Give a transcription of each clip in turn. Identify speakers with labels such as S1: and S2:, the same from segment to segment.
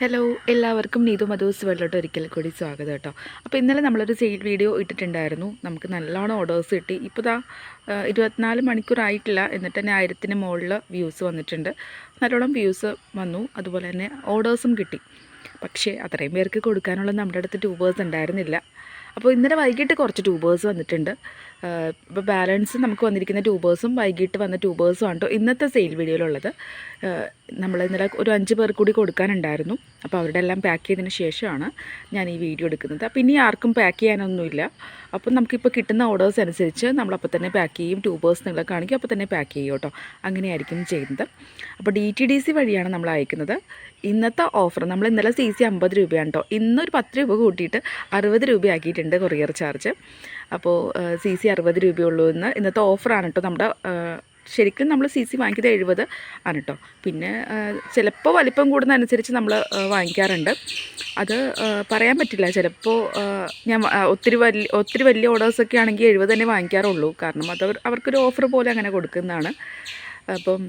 S1: Hello എല്ലാവർക്കും നീതു മധുസ് വെള്ളോട്ട് ഒരിക്കൽ കൂടി സ്വാഗതം കേട്ടോ. അപ്പോൾ ഇന്നലെ നമ്മളൊരു സെയിൽ വീഡിയോ ഇട്ടിട്ടുണ്ടായിരുന്നു. നമുക്ക് നല്ലോണം ഓർഡേഴ്സ് കിട്ടി. ഇപ്പോൾ ആ, ഇരുപത്തിനാല് മണിക്കൂറായിട്ടില്ല എന്നിട്ട് തന്നെ ആയിരത്തിന് മുകളിൽ വ്യൂസ് വന്നിട്ടുണ്ട്. നല്ലോണം വ്യൂസ് വന്നു. അതുപോലെ തന്നെ ഓർഡേഴ്സും കിട്ടി. പക്ഷേ അത്രയും പേർക്ക് കൊടുക്കാനുള്ള നമ്മുടെ അടുത്ത് ട്യൂബേഴ്സ് ഉണ്ടായിരുന്നില്ല. അപ്പോൾ ഇന്നലെ വൈകിട്ട് കുറച്ച് ട്യൂബേഴ്സ് വന്നിട്ടുണ്ട്. ഇപ്പോൾ ബാലൻസ് നമുക്ക് വന്നിരിക്കുന്ന ട്യൂബേഴ്സും വൈകിട്ട് വന്ന ട്യൂബേഴ്സും ആണ് കേട്ടോ ഇന്നത്തെ സെയിൽ വീഡിയോയിലുള്ളത് നമ്മൾ ഇന്നലെ ഒരു അഞ്ച് പേർ കൂടി കൊടുക്കാനുണ്ടായിരുന്നു. അപ്പോൾ അവരുടെ എല്ലാം പാക്ക് ചെയ്തതിന് ശേഷമാണ് ഞാൻ ഈ വീഡിയോ എടുക്കുന്നത്. അപ്പോൾ ഇനി ആർക്കും പാക്ക് ചെയ്യാനൊന്നുമില്ല. അപ്പോൾ നമുക്കിപ്പോൾ കിട്ടുന്ന ഓർഡേഴ്സ് അനുസരിച്ച് നമ്മളപ്പോൾ തന്നെ പാക്ക് ചെയ്യും. ട്യൂബേഴ്സ് നിങ്ങളെ കാണിക്കും. അപ്പോൾ തന്നെ പാക്ക് ചെയ്യും കേട്ടോ. അങ്ങനെയായിരിക്കും ചെയ്യുന്നത്. അപ്പോൾ ഡി ടി ഡി സി വഴിയാണ് നമ്മൾ അയക്കുന്നത്. ഇന്നത്തെ ഓഫർ നമ്മൾ ഇന്നലെ സി സി അമ്പത് രൂപയാണ് കേട്ടോ. ഇന്നൊരു പത്ത് രൂപ കൂട്ടിയിട്ട് അറുപത് രൂപയാക്കിയിട്ടുണ്ട് കൊറിയർ ചാർജ് അപ്പോൾ സി സി അറുപത് രൂപയുള്ളൂ എന്ന് ഇന്നത്തെ ഓഫറാണ് കേട്ടോ നമ്മുടെ ശരിക്കും നമ്മൾ സി സി വാങ്ങിക്കുന്നത് എഴുപത് ആണ് കേട്ടോ പിന്നെ ചിലപ്പോൾ വലിപ്പം കൂടുന്നതനുസരിച്ച് നമ്മൾ വാങ്ങിക്കാറുണ്ട്. അത് പറയാൻ പറ്റില്ല. ചിലപ്പോൾ ഞാൻ ഒത്തിരി വലിയ ഒത്തിരി വലിയ ഓർഡേഴ്സൊക്കെ ആണെങ്കിൽ എഴുപത് തന്നെ വാങ്ങിക്കാറുള്ളൂ. കാരണം അത് അവർക്കൊരു ഓഫർ പോലെ അങ്ങനെ കൊടുക്കുന്നതാണ്. അപ്പം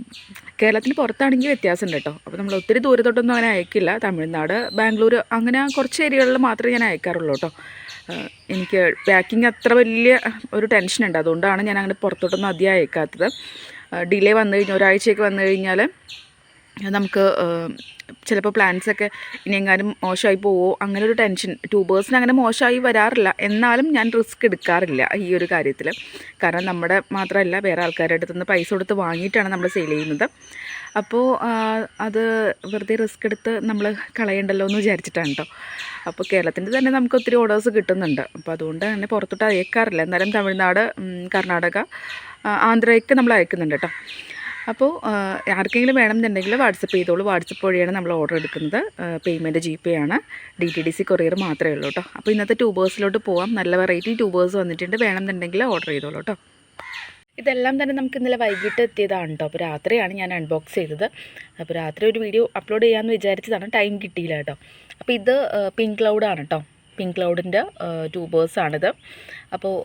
S1: കേരളത്തിന് പുറത്താണെങ്കിൽ വ്യത്യാസമുണ്ട് കേട്ടോ അപ്പോൾ നമ്മൾ ഒത്തിരി ദൂരത്തോട്ടൊന്നും അങ്ങനെ അയക്കില്ല. തമിഴ്നാട് ബാംഗ്ലൂർ അങ്ങനെ കുറച്ച് ഏരിയകളിൽ മാത്രമേ ഞാൻ അയക്കാറുള്ളൂ കേട്ടോ എനിക്ക് പാക്കിംഗ് അത്ര വലിയ ഒരു ടെൻഷനുണ്ട് അതുകൊണ്ടാണ് ഞാൻ അങ്ങനെ പുറത്തോട്ടൊന്നും അധികം അയക്കാത്തത്. ഡിലേ വന്നു കഴിഞ്ഞാൽ ഒരാഴ്ചയൊക്കെ വന്നു കഴിഞ്ഞാൽ നമുക്ക് ചിലപ്പോൾ പ്ലാൻസൊക്കെ ഇനി എങ്ങാനും മോശമായി പോവോ അങ്ങനെ ഒരു ടെൻഷൻ ട്യൂബേഴ്സിന് അങ്ങനെ മോശമായി വരാറില്ല. എന്നാലും ഞാൻ റിസ്ക് എടുക്കാറില്ല ഈ ഒരു കാര്യത്തിൽ കാരണം നമ്മുടെ മാത്രമല്ല വേറെ ആൾക്കാരുടെ അടുത്ത് നിന്ന് പൈസ കൊടുത്ത് വാങ്ങിയിട്ടാണ് നമ്മൾ സെയിൽ ചെയ്യുന്നത്. അപ്പോൾ അത് വെറുതെ റിസ്ക് എടുത്ത് നമ്മൾ കളയണ്ടല്ലോ എന്ന് വിചാരിച്ചിട്ടാണ് കേട്ടോ അപ്പോൾ കേരളത്തിന്റെ തന്നെ നമുക്ക് ഒത്തിരി ഓർഡേഴ്സ് കിട്ടുന്നുണ്ട്. അപ്പോൾ അതുകൊണ്ട് തന്നെ പുറത്തോട്ട് അയക്കാറില്ല എന്നാലും തമിഴ്നാട് കർണാടക ആന്ധ്രയൊക്കെ നമ്മൾ അയക്കുന്നുണ്ട് കേട്ടോ അപ്പോൾ ആർക്കെങ്കിലും വേണമെന്നുണ്ടെങ്കിൽ വാട്സപ്പ് ചെയ്തോളൂ. വാട്സപ്പ് വഴിയാണ് നമ്മൾ ഓർഡർ എടുക്കുന്നത്. പേയ്മെന്റ് ജി പേ ആണ്. D T D C courier മാത്രമേ ഉള്ളൂ കേട്ടോ അപ്പോൾ ഇന്നത്തെ ട്യൂബേഴ്സിലോട്ട് പോവാം. നല്ല വെറൈറ്റി ട്യൂബേഴ്സ് വന്നിട്ടുണ്ട്. വേണമെന്നുണ്ടെങ്കിൽ ഓർഡർ ചെയ്തോളൂ കേട്ടോ ഇതെല്ലാം തന്നെ നമുക്ക് ഇന്നലെ വൈകിട്ട് എത്തിയതാണ് കേട്ടോ അപ്പോൾ രാത്രിയാണ് ഞാൻ അൺബോക്സ് ചെയ്തത്. അപ്പോൾ രാത്രി ഒരു വീഡിയോ അപ്ലോഡ് ചെയ്യാമെന്ന് വിചാരിച്ചതാണ്. ടൈം കിട്ടിയില്ല കേട്ടോ അപ്പോൾ ഇത് പിങ്ക് ക്ലൗഡാണ് കേട്ടോ പിങ്ക് ക്ലൗഡിന്റെ ട്യൂബേഴ്സാണിത് അപ്പോൾ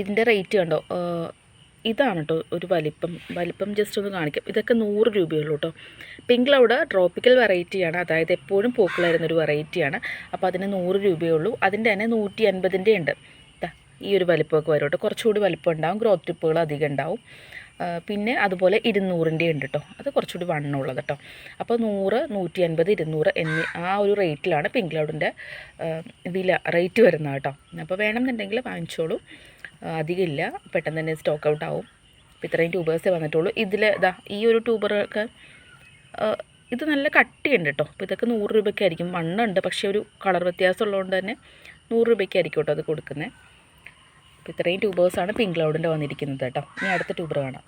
S1: ഇതിന്റെ റേറ്റ് കണ്ടോ? ഇതാണ് കേട്ടോ ഒരു വലിപ്പം. വലിപ്പം ജസ്റ്റ് ഒന്ന് കാണിക്കാം. ഇതൊക്കെ നൂറ് രൂപയുള്ളൂ കേട്ടോ പിങ്ക് ക്ലൗഡ് ട്രോപ്പിക്കൽ വെറൈറ്റിയാണ് അതായത് എപ്പോഴും പോക്കുലായിരുന്ന ഒരു വെറൈറ്റിയാണ് അപ്പോൾ അതിന് നൂറ് രൂപയുള്ളൂ. അതിന്റെ തന്നെ നൂറ്റി അൻപതിന്റെ ഉണ്ട് ഈ ഒരു വലിപ്പമൊക്കെ വരും കേട്ടോ കുറച്ചുകൂടി വലിപ്പം ഉണ്ടാവും. ഗ്രോത്ത് ടിപ്പുകൾ അധികം ഉണ്ടാവും. പിന്നെ അതുപോലെ ഇരുന്നൂറിന്റെ ഉണ്ട് കേട്ടോ അത് കുറച്ചുകൂടി വണ്ണമുള്ളത് കേട്ടോ അപ്പോൾ നൂറ് നൂറ്റി അൻപത് ഇരുന്നൂറ് എന്നീ ആ ഒരു റേറ്റിലാണ് പിങ്ക് ക്ലൗഡിന്റെ വില റേറ്റ് വരുന്നത് കേട്ടോ അപ്പോൾ വേണമെന്നുണ്ടെങ്കിൽ വാങ്ങിച്ചോളൂ. അധികമില്ല പെട്ടെന്ന് തന്നെ സ്റ്റോക്ക് ഔട്ട് ആവും. അപ്പോൾ ഇത്രയും ട്യൂബേഴ്സേ വന്നിട്ടുള്ളൂ. ഇതിൽ ഇതാ ഈ ഒരു ട്യൂബറൊക്കെ ഇത് നല്ല കട്ടിയുണ്ട് കേട്ടോ അപ്പോൾ ഇതൊക്കെ നൂറ് രൂപയ്ക്കായിരിക്കും. വണ്ണുണ്ട് പക്ഷേ ഒരു കളർ വ്യത്യാസം ഉള്ളതുകൊണ്ട് തന്നെ നൂറ് രൂപയ്ക്കായിരിക്കും കേട്ടോ അത് കൊടുക്കുന്നത്. അപ്പോൾ ഇത്രയും ട്യൂബേഴ്സാണ് പിങ്ക് ക്ലൗഡിന്റെ വന്നിരിക്കുന്നത് കേട്ടോ. ഇനി അടുത്ത ട്യൂബർ കാണാം.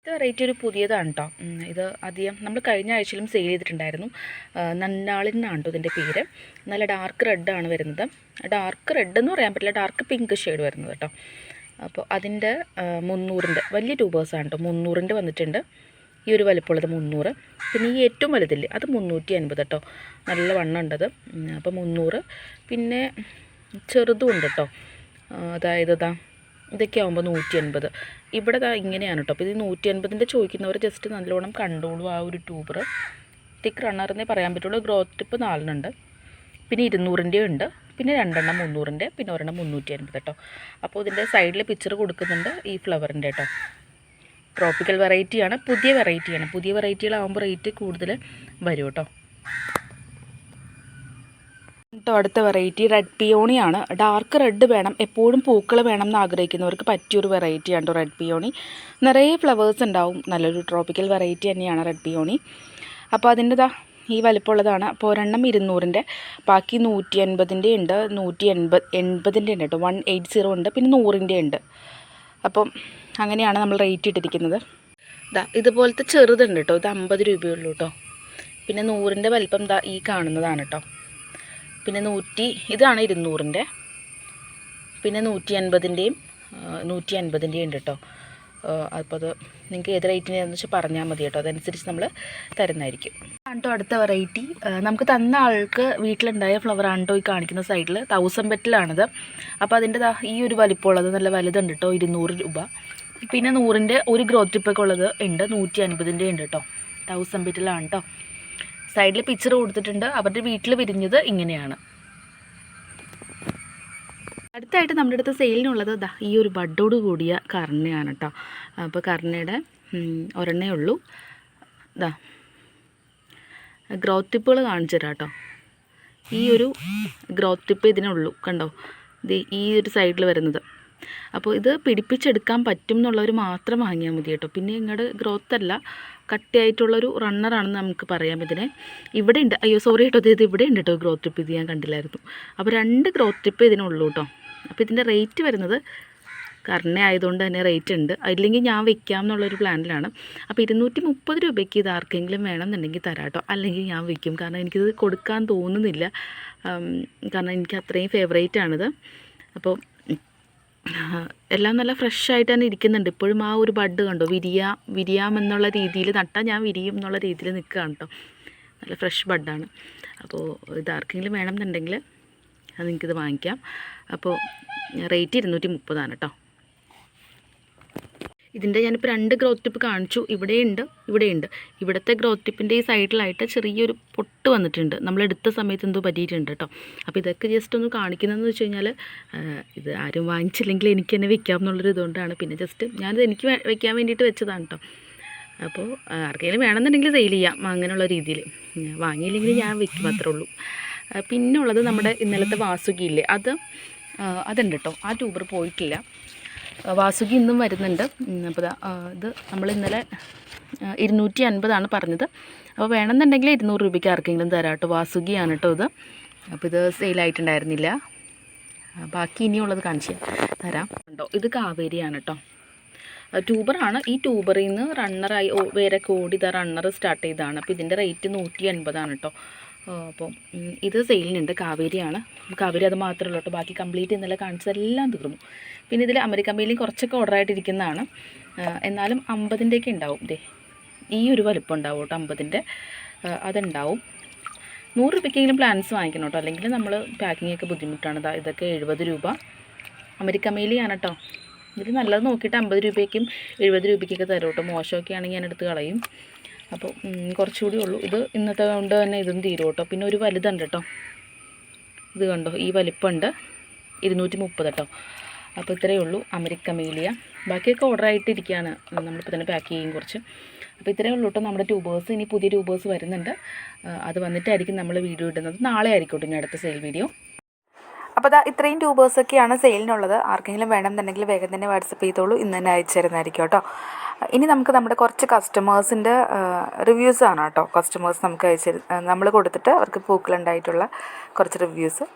S1: ഇത് വെറൈറ്റി ഒരു പുതിയതാണ് കേട്ടോ ഇത് അധികം നമ്മൾ കഴിഞ്ഞ ആഴ്ചയിലും സെയിൽ ചെയ്തിട്ടുണ്ടായിരുന്നു. നന്നാളിൽ നിന്നാണ് കേട്ടോ ഇതിന്റെ പേര്. നല്ല ഡാർക്ക് റെഡാണ് വരുന്നത്. ഡാർക്ക് റെഡ് എന്ന് പറയാൻ പറ്റില്ല ഡാർക്ക് പിങ്ക് ഷെയ്ഡ് വരുന്നത് കേട്ടോ അപ്പോൾ അതിന്റെ മുന്നൂറിന്റെ വലിയ ട്യൂബേഴ്സാണ് കേട്ടോ മുന്നൂറിന്റെ വന്നിട്ടുണ്ട്. ഈ ഒരു വലുപ്പമുള്ളത് മുന്നൂറ്. പിന്നെ ഈ ഏറ്റവും വലുതില്ലേ അത് മുന്നൂറ്റി അൻപത് കേട്ടോ നല്ല വണ്ണം ഉണ്ടത് അപ്പോൾ മുന്നൂറ്. പിന്നെ ചെറുതും ഉണ്ട് കേട്ടോ അതായത് ഇതാ ഇതൊക്കെ ആകുമ്പോൾ നൂറ്റി അൻപത് ഇവിടെ ഇങ്ങനെയാണ് കേട്ടോ അപ്പോൾ ഇത് നൂറ്റി അൻപതിന്റെ ചോദിക്കുന്നവർ ജസ്റ്റ് നല്ലോണം കണ്ടോളൂ ആ ഒരു ട്യൂബർ തിക്ക് റണ്ണറിനെ പറയാൻ പറ്റുള്ളൂ. ഗ്രോത്ത് ടിപ്പ് നാലിനുണ്ട് പിന്നെ ഇരുന്നൂറിന്റെ ഉണ്ട്. പിന്നെ രണ്ടെണ്ണം മുന്നൂറിന്റെ പിന്നെ ഒരെണ്ണം മുന്നൂറ്റി അൻപത് കേട്ടോ അപ്പോൾ ഇതിന്റെ സൈഡിൽ പിക്ചർ കൊടുക്കുന്നുണ്ട് ഈ ഫ്ലവറിന്റെ കേട്ടോ ട്രോപ്പിക്കൽ വെറൈറ്റിയാണ് പുതിയ വെറൈറ്റിയാണ് പുതിയ വെറൈറ്റികളാകുമ്പോൾ റേറ്റ് കൂടുതൽ വരും കേട്ടോ കേട്ടോ അടുത്ത വെറൈറ്റി റെഡ് പിയോണിയാണ് ഡാർക്ക് റെഡ് വേണം. എപ്പോഴും പൂക്കൾ വേണം എന്ന് ആഗ്രഹിക്കുന്നവർക്ക് പറ്റിയൊരു വെറൈറ്റിയാണ് കേട്ടോ റെഡ് പിയോണി നിറയെ ഫ്ലവേഴ്സ് ഉണ്ടാവും. നല്ലൊരു ട്രോപ്പിക്കൽ വെറൈറ്റി തന്നെയാണ് റെഡ് പിയോണി അപ്പോൾ അതിന്റെ ദാ ഈ വലിപ്പമുള്ളതാണ്. അപ്പോൾ ഒരെണ്ണം ഇരുന്നൂറിന്റെ ബാക്കി നൂറ്റി അൻപതിന്റെ ഉണ്ട്. നൂറ്റി എൺപത് എൺപതിന്റെ ഉണ്ട് കേട്ടോ വൺ എയ്റ്റ് സീറോ ഉണ്ട്. പിന്നെ നൂറിന്റെ ഉണ്ട്. അപ്പം അങ്ങനെയാണ് നമ്മൾ റേറ്റ് ഇട്ടിരിക്കുന്നത്. ഇതാ ഇതുപോലത്തെ ചെറുതുണ്ട് കേട്ടോ ഇത് അമ്പത് രൂപയുള്ളൂ കേട്ടോ പിന്നെ നൂറിന്റെ വലിപ്പം ദാ ഈ കാണുന്നതാണ് കേട്ടോ പിന്നെ നൂറ്റി ഇതാണ് ഇരുന്നൂറിന്റെ. പിന്നെ നൂറ്റി അൻപതിന്റെയും നൂറ്റി അൻപതിന്റെയും ഉണ്ട് കേട്ടോ അപ്പോൾ അത് നിങ്ങൾക്ക് ഏത് റേറ്റിനാന്ന് വെച്ചാൽ പറഞ്ഞാൽ മതി കേട്ടോ അതനുസരിച്ച് നമ്മൾ തരുന്നതായിരിക്കും. ആണ്ടോ അടുത്ത വെറൈറ്റി. നമുക്ക് തന്ന ആൾക്ക് വീട്ടിലുണ്ടായ ഫ്ലവർ ആണ്ടോ ഈ കാണിക്കുന്ന സൈഡിൽ തൗസൻഡ് ബെറ്റിലാണിത് അപ്പോൾ അതിന്റെ ഈ ഒരു വലിപ്പമുള്ളത് നല്ല വലുതുണ്ട് കേട്ടോ ഇരുന്നൂറ് രൂപ. പിന്നെ നൂറിന്റെ ഒരു ഗ്രോത്ത് ടിപ്പൊക്കെ ഉള്ളത് ഉണ്ട് നൂറ്റി അൻപതിന്റെ ഉണ്ട് കേട്ടോ തൗസൻഡ് ബെറ്റിലാണ് കേട്ടോ സൈഡിൽ പിക്ചർ കൊടുത്തിട്ടുണ്ട്. അവരുടെ വീട്ടിൽ വിരിഞ്ഞത് ഇങ്ങനെയാണ്. അടുത്തായിട്ട് നമ്മുടെ അടുത്ത് സെയിലിനുള്ളത് ദാ ഈ ഒരു ബഡോട് കൂടിയ കർണയാണ് കേട്ടോ അപ്പോൾ കർണയുടെ ഒരെണ്ണേ ഉള്ളൂ. ദാ. ഗ്രോത്ത് ടിപ്പുകൾ കാണിച്ചു തരാം കേട്ടോ ഈ ഒരു ഗ്രോത്ത് ടിപ്പ് ഇതിനുള്ളൂ. കണ്ടോ? ഈ ഒരു സൈഡിൽ വരുന്നത്. അപ്പോൾ ഇത് പിടിപ്പിച്ചെടുക്കാൻ പറ്റും എന്നുള്ളവർ മാത്രം വാങ്ങിയാൽ മതി കേട്ടോ. പിന്നെ ഇങ്ങോട്ട് ഗ്രോത്ത് അല്ല കട്ടിയായിട്ടുള്ളൊരു റണ്ണറാണെന്ന് നമുക്ക് പറയാം ഇതിനെ. ഇവിടെ ഉണ്ട് അയ്യോ സോറി കേട്ടോ ഇത് ഇവിടെ ഉണ്ട് കേട്ടോ ഗ്രോത്ത് ടിപ്പ് ഇത് ഞാൻ കണ്ടില്ലായിരുന്നു. അപ്പോൾ രണ്ട് ഗ്രോത്ത് ടിപ്പ് ഇതിനുള്ളൂ കേട്ടോ. അപ്പോൾ ഇതിന്റെ റേറ്റ് വരുന്നത് കർണ ആയതുകൊണ്ട് തന്നെ റേറ്റ് ഉണ്ട് അല്ലെങ്കിൽ ഞാൻ വെക്കാം എന്നുള്ളൊരു പ്ലാനിലാണ് അപ്പോൾ ഇരുന്നൂറ്റി മുപ്പത് രൂപയ്ക്ക് ഇത് ആർക്കെങ്കിലും വേണമെന്നുണ്ടെങ്കിൽ തരാം കേട്ടോ. അല്ലെങ്കിൽ ഞാൻ വെക്കും. കാരണം എനിക്കിത് കൊടുക്കാൻ തോന്നുന്നില്ല. കാരണം എനിക്ക് അത്രയും ഫേവറേറ്റ് ആണിത്. അപ്പോൾ എല്ലാം നല്ല ഫ്രഷ് ആയിട്ട് തന്നെ ഇരിക്കുന്നുണ്ട്. ഇപ്പോഴും ആ ഒരു ബഡ് കണ്ടോ? വിരിയാം വിരിയാം എന്നുള്ള രീതിയിൽ നട്ടാൽ ഞാൻ വിരിയും എന്നുള്ള രീതിയിൽ നിൽക്കുകയാണ് കേട്ടോ. നല്ല ഫ്രഷ് ബഡാണ് അപ്പോൾ ഇത് ആർക്കെങ്കിലും വേണമെന്നുണ്ടെങ്കിൽ അത് നിങ്ങൾക്കിത് വാങ്ങിക്കാം. അപ്പോൾ റേറ്റ് ഇരുന്നൂറ്റി മുപ്പതാണ് കേട്ടോ. ഇതിന്റെ ഞാനിപ്പോൾ രണ്ട് ഗ്രോത്ത് ടിപ്പ് കാണിച്ചു. ഇവിടെയുണ്ട് ഇവിടെയുണ്ട്. ഇവിടുത്തെ ഗ്രോത്ത് ടിപ്പിന്റെ ഈ സൈഡിലായിട്ട് ചെറിയൊരു പൊട്ട് വന്നിട്ടുണ്ട്. നമ്മൾ എടുത്ത സമയത്ത് എന്തോ പറ്റിയിട്ടുണ്ട് കേട്ടോ. അപ്പോൾ ഇതൊക്കെ ജസ്റ്റ് ഒന്ന് കാണിക്കുന്നതെന്ന് വെച്ച് കഴിഞ്ഞാൽ ഇത് ആരും വാങ്ങിച്ചില്ലെങ്കിൽ എനിക്ക് തന്നെ വെക്കാം എന്നുള്ളൊരു ഇതുകൊണ്ടാണ്. പിന്നെ ജസ്റ്റ് ഞാനിത് എനിക്ക് വെക്കാൻ വേണ്ടിയിട്ട് വെച്ചതാണ് കേട്ടോ. അപ്പോൾ ആർക്കെങ്കിലും വേണമെന്നുണ്ടെങ്കിൽ സെയിൽ ചെയ്യാം അങ്ങനെയുള്ള രീതിയിൽ. വാങ്ങിയില്ലെങ്കിൽ ഞാൻ വെക്കും അത്രേ ഉള്ളൂ. പിന്നെ ഉള്ളത് നമ്മുടെ ഇന്നലത്തെ വാസുകിയില്ലേ അത് അതുണ്ട് കേട്ടോ. ആ ട്യൂബർ പോയിട്ടില്ല. വാസുകി ഇന്നും വരുന്നുണ്ട്. അപ്പോൾ ഇത് നമ്മൾ ഇന്നലെ ഇരുന്നൂറ്റി അൻപതാണ് പറഞ്ഞത്. അപ്പോൾ വേണമെന്നുണ്ടെങ്കിൽ ഇരുന്നൂറ് രൂപയ്ക്ക് ആർക്കെങ്കിലും തരാം കേട്ടോ. വാസുകിയാണ് കേട്ടോ ഇത്. അപ്പോൾ ഇത് സെയിലായിട്ടുണ്ടായിരുന്നില്ല. ബാക്കി ഇനിയുള്ളത് കാണിച്ച് തരാം. ഉണ്ടോ? ഇത് കാവേരിയാണ് കേട്ടോ. ട്യൂബറാണ്. ഈ ട്യൂബറിൽ നിന്ന് റണ്ണറായി വേറെ കോടി ഇതാ റണ്ണർ സ്റ്റാർട്ട് ചെയ്തതാണ്. അപ്പോൾ ഇതിന്റെ റേറ്റ് നൂറ്റി അൻപതാണ് കേട്ടോ. അപ്പം ഇത് സെയിലിനുണ്ട്. കാവേരിയാണ്. കാവേരി അത് മാത്രമേ ഉള്ളൂ ബാക്കി കംപ്ലീറ്റ് ഇന്നലെ കാണിച്ചതെല്ലാം തീർന്നു. പിന്നെ ഇതിൽ അമേരിക്കൻ മെയിലും കുറച്ചൊക്കെ ആ, എന്നാലും അമ്പതിന്റെയൊക്കെ ഉണ്ടാവും ദേ. ഈ ഒരു വലുപ്പം ഉണ്ടാവും കേട്ടോ അമ്പതിന്റെ അതുണ്ടാവും. നൂറ് രൂപയ്ക്കെങ്കിലും പ്ലാൻസ് വാങ്ങിക്കണം കേട്ടോ. അല്ലെങ്കിൽ നമ്മൾ പാക്കിംഗ് ഒക്കെ ബുദ്ധിമുട്ടാണ്. ഇതൊക്കെ എഴുപത് രൂപ. അമേരിക്ക മെയിലിയാണ് കേട്ടോ. ഇതിൽ നല്ലത് നോക്കിയിട്ട് അമ്പത് രൂപയ്ക്കും എഴുപത് രൂപയ്ക്കൊക്കെ തരും കേട്ടോ. മോശമൊക്കെ ആണെങ്കിൽ ഞാൻ കളയും. അപ്പോൾ കുറച്ചുകൂടി ഉള്ളൂ. ഇത് ഇന്നത്തെ കൊണ്ട് തന്നെ ഇതും തീരും കേട്ടോ. പിന്നെ ഒരു വലുതുണ്ട് കേട്ടോ. ഇത് കണ്ടോ? ഈ വലിപ്പമുണ്ട്. ഇരുന്നൂറ്റി മുപ്പത് കേട്ടോ. അപ്പോൾ ഇത്രയേ ഉള്ളൂ. അമരിക്ക മേലിയ. ബാക്കിയൊക്കെ ഓർഡർ ആയിട്ടിരിക്കുകയാണ്. നമ്മളിപ്പോൾ തന്നെ പാക്ക് ചെയ്യും കുറച്ച്. അപ്പോൾ ഇത്രയേ ഉള്ളൂ കേട്ടോ നമ്മുടെ ട്യൂബേഴ്സ് ഇനി പുതിയ ട്യൂബേഴ്സ് വരുന്നുണ്ട്. അത് വന്നിട്ടായിരിക്കും നമ്മൾ വീഡിയോ ഇടുന്നത്. നാളെ ആയിരിക്കും കേട്ടോ ഇനി അടുത്ത സെയിൽ വീഡിയോ അപ്പോൾ അതാ ഇത്രയും ട്യൂബേഴ്സൊക്കെയാണ് സെയിലിനുള്ളത് ആർക്കെങ്കിലും വേണമെന്നുണ്ടെങ്കിൽ വേഗം തന്നെ വാട്സപ്പ് ചെയ്തോളൂ. ഇന്ന് തന്നെ അയച്ചു തരുന്നതായിരിക്കും കേട്ടോ. ഇനി നമുക്ക് നമ്മുടെ കുറച്ച് കസ്റ്റമേഴ്സിന്റെ റിവ്യൂസ് ആണ് കേട്ടോ. കസ്റ്റമേഴ്സ് നമുക്ക് അയച്ചു നമ്മൾ കൊടുത്തിട്ട് അവർക്ക് പൂക്കളുണ്ടായിട്ടുള്ള കുറച്ച് റിവ്യൂസ്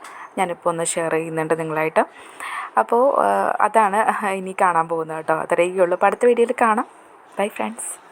S1: ഞാനിപ്പോൾ ഒന്ന് ഷെയർ ചെയ്യുന്നുണ്ട് നിങ്ങളായിട്ട്. അപ്പോൾ അതാണ് ഇനി കാണാൻ പോകുന്നത് കേട്ടോ. അത്രയേ ഉള്ളൂ. അപ്പോൾ അടുത്ത വീഡിയോയിൽ കാണാം. Bye friends